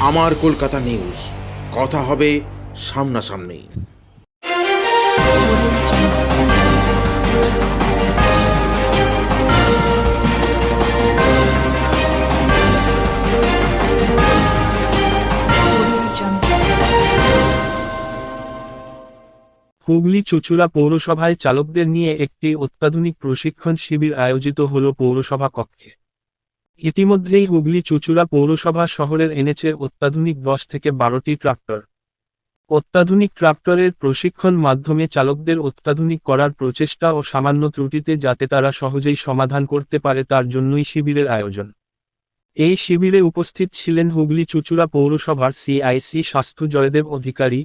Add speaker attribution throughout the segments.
Speaker 1: আমার কলকাতা নিউজ। কথা হবে সামনাসামনি।
Speaker 2: হুগলি চুচুড়া পৌরসভায় চালকদের নিয়ে একটি অত্যাধুনিক প্রশিক্ষণ শিবির আয়োজিত হল পৌরসভা কক্ষে। ইতিমধ্যেই হুগলি চুচুড়া পৌরসভা শহরের এনেছে অত্যাধুনিক দশ থেকে বারোটি ট্রাক্টর। অত্যাধুনিক ট্রাক্টরের প্রশিক্ষণ মাধ্যমে চালকদের অত্যাধুনিক করার প্রচেষ্টা ও সামান্য ত্রুটিতে যাতে তারা সহজেই সমাধান করতে পারে তার জন্যই শিবিরের আয়োজন। এই শিবিরে উপস্থিত ছিলেন হুগলি চুচুড়া পৌরসভার সিআইসি স্বাস্থ্য জয়দেব অধিকারী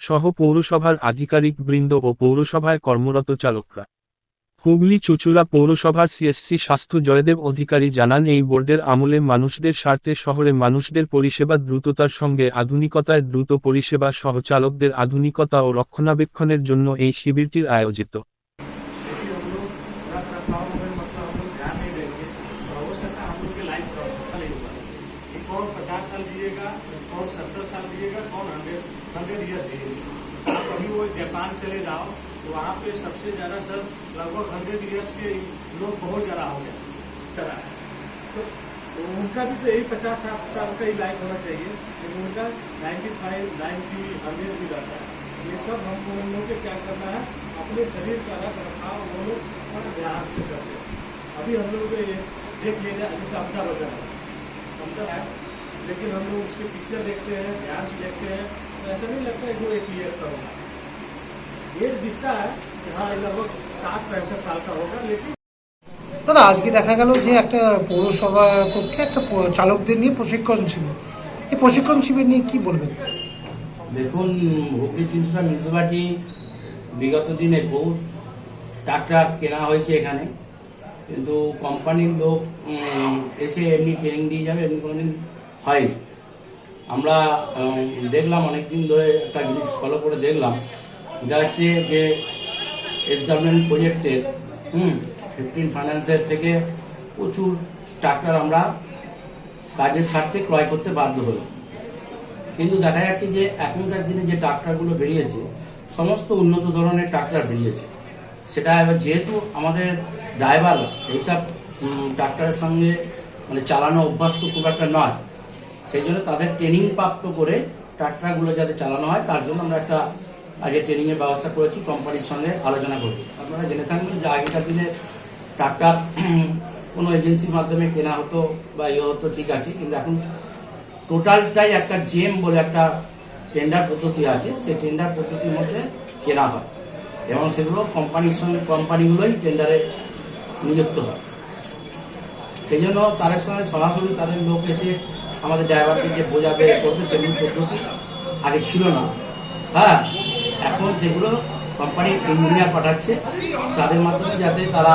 Speaker 2: সহ পৌরসভার আধিকারিক বৃন্দ ও পৌরসভায় কর্মরত চালকরা। হুগলি চুচুড়া পৌরসভার সিএসসি স্বাস্থ্য জয়দেব অধিকারী জানান এই বোর্ডের আমলে মানুষদের স্বার্থে শহরে মানুষদের পরিষেবা দ্রুততার সঙ্গে আধুনিকতায় দ্রুত পরিষেবা সহ চালকদের আধুনিকতা ও রক্ষণাবেক্ষণের জন্য এই শিবিরটির আয়োজিত
Speaker 3: देखिए हम लोग रख रखाव में मतलब हम लोग ध्यान नहीं देंगे तो हो सकता है हम लोग के लाइफ नहीं होगा कि कौन पचास साल जिएगा कौन सत्तर साल जिएगा कौन हंड्रेड हंड्रेड ईयर्स जिएगा आप कभी वो जापान चले जाओ तो वहाँ पे सबसे ज़्यादा सर लगभग हंड्रेड ईयर्स के लोग बहुत ज़्यादा हो गए। है। तो उनका भी तो यही पचास साठ साल का ही लाइफ होना चाहिए। लेकिन उनका नाइन्टी फाइव नाइन्टी हंड्रेड भी रहता है। ये सब हमको उन लोगों को क्या करना है? अपने शरीर का रख रखाव वो लोग बड़ा ध्यान से करते हैं। अभी हम लोग देख लीजिए जैसे अपना वज़न है समझा? है लेकिन हम लोग उसके पिक्चर देखते हैं, ध्यान से देखते हैं। तो ऐसा नहीं लगता है जो एक ईयर्स का होगा। दिखता है कि हाँ ये लगभग साठ पैंसठ साल का होगा लेकिन
Speaker 4: দাদা আজকে দেখা গেল যে একটা পৌরসভা কক্ষে একটা প- চালকদের নিয়ে প্রশিক্ষণ ছিল এই প্রশিক্ষণ শিবির নিয়ে কি বলবেন
Speaker 5: দেখুন হুগলি চিন্তা মিউনিসিপালিটি বিগত দিনে বহু ট্রাক্টর কেনা হয়েছে এখানে কিন্তু কোম্পানির লোক উম, এসে এমনি ট্রেনিং দিয়ে যাবে এমনি কোনোদিন হয়নি আমরা উম, দেখলাম অনেকদিন ধরে একটা জিনিস ফলো করে দেখলাম দেখা যাচ্ছে যে এস ডাব্লিউএন প্রজেক্টের হুম ফিফটিন ফাইন্যান্সের থেকে প্রচুর ট্রাক্টর আমরা কাজের স্বার্থে ক্রয় করতে বাধ্য হলাম কিন্তু দেখা যাচ্ছে যে এখনকার দিনে যে ট্রাক্টরগুলো বেরিয়েছে, সমস্ত উন্নত ধরনের ট্রাক্টর বেরিয়েছে। সেটা এবার যেহেতু আমাদের ড্রাইভার এইসব ট্রাক্টরের সঙ্গে মানে চালানো অভ্যস্ত খুব একটা নয়, সেই জন্য তাদের ট্রেনিং প্রাপ্ত করে ট্রাক্টরগুলো যাতে চালানো হয়, তার জন্য আমরা একটা আগে ট্রেনিংয়ের ব্যবস্থা করেছি কোম্পানির সঙ্গে আলোচনা করব। আপনারা জেনে থাকবেন যে আগেকার দিনে ট্রাক্টর কোনো এজেন্সির মাধ্যমে কেনা হতো বা ইয়ে হতো, ঠিক আছে, কিন্তু এখন টোটালটাই একটা জেম বলে একটা টেন্ডার পদ্ধতি আছে, সেই টেন্ডার পদ্ধতির মধ্যে কেনা হয়। এবং সেগুলো কোম্পানির সঙ্গে কোম্পানিগুলোই টেন্ডারে নিযুক্ত হয়। সেই জন্য তাদের সঙ্গে সরাসরি তাদের লোক এসে আমাদের ড্রাইভারদেরকে বোঝাবে, এ করবে, সেগুলো পদ্ধতি আগে ছিল না। হ্যাঁ এখন যেগুলো কোম্পানি ইঞ্জিনিয়ার পাঠাচ্ছে, তাদের মাধ্যমে যাতে তারা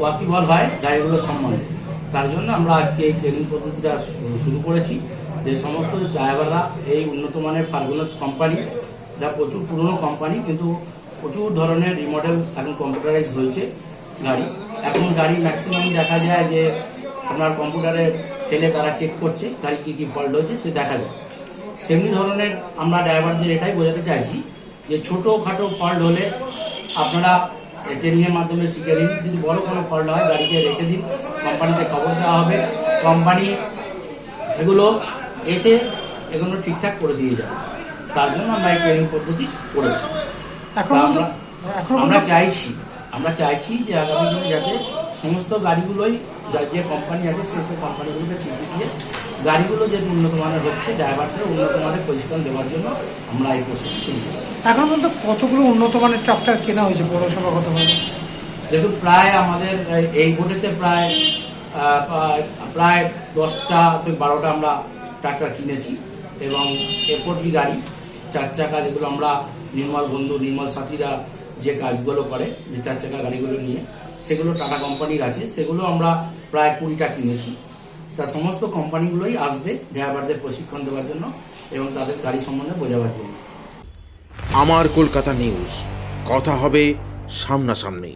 Speaker 5: ওয়াকিবল হয়, গাড়িগুলো সম্বন্ধে। তার জন্য আমরা আজকে এই ট্রেনিং পদ্ধতিটা শুরু করেছি। যে সমস্ত ড্রাইভাররা এই উন্নত মানের ফার্গুনাস কোম্পানি যা প্রচুর পুরনো কোম্পানি কিন্তু প্রচুর ধরনের রিমডেল এখন কম্পিউটারাইজ হয়েছে গাড়ি। এখন গাড়ি ম্যাক্সিমাম দেখা যায় যে, আপনার কম্পিউটারে ফেলে তারা চেক করছে, গাড়ি কী কী ফল্ট হয়েছে, সে দেখা যায়। সেমনি ধরনের আমরা ড্রাইভারদের এটাই বোঝাতে চাইছি যে ছোটো খাটো ফল্ট হলে আপনারা ট্রেনিংয়ের মাধ্যমে শিখে নিন। যদি বড় কোনো ফল্ট হয় গাড়িকে রেখে দিন। কোম্পানিতে খবর দেওয়া হবে। কোম্পানি এগুলো এসে এগুলো ঠিকঠাক করে দিয়ে যাবে। তার জন্য আমরা এই ট্রেনিং পদ্ধতি করেছি
Speaker 4: এখন
Speaker 5: আমরা
Speaker 4: এখন
Speaker 5: আমরা চাইছি আমরা চাইছি যে আগামী দিনে যাতে সমস্ত গাড়িগুলোই যা যে কোম্পানি আছে সে সব কোম্পানিগুলোকে চিঠি দিয়ে গাড়িগুলো যে উন্নত মানের হচ্ছে ড্রাইভারদের উন্নত মানের প্রশিক্ষণ দেওয়ার জন্য আমরা এই প্রস্তুতি শুরু করেছি।
Speaker 4: এখন পর্যন্ত কতগুলো উন্নত মানের ট্রাক্টর কেনা হয়েছে পৌরসভা কতভাবে
Speaker 5: দেখুন প্রায় আমাদের এই- বোর্ডেতে প্রায় প্রায়- দশটা থেকে বারোটা আমরা ট্রাক্টর কিনেছি এবং এরপরই গাড়ি চার চাকা যেগুলো আমরা নির্মল বন্ধু নির্মল সাথীরা যে কাজগুলো করে যে চার চাকা গাড়িগুলো নিয়ে সেগুলো টাটা কোম্পানির আছে সেগুলো আমরা প্রায় কুড়িটা কিনেছি। তা সমস্ত কোম্পানিগুলোই আসবে ড্রাইভারদের প্রশিক্ষণ দেওয়ার জন্য এবং তাদের গাড়ি সম্বন্ধে বোঝাবার জন্য।
Speaker 1: আমার কলকাতা নিউজ কথা হবে সামনাসামনি।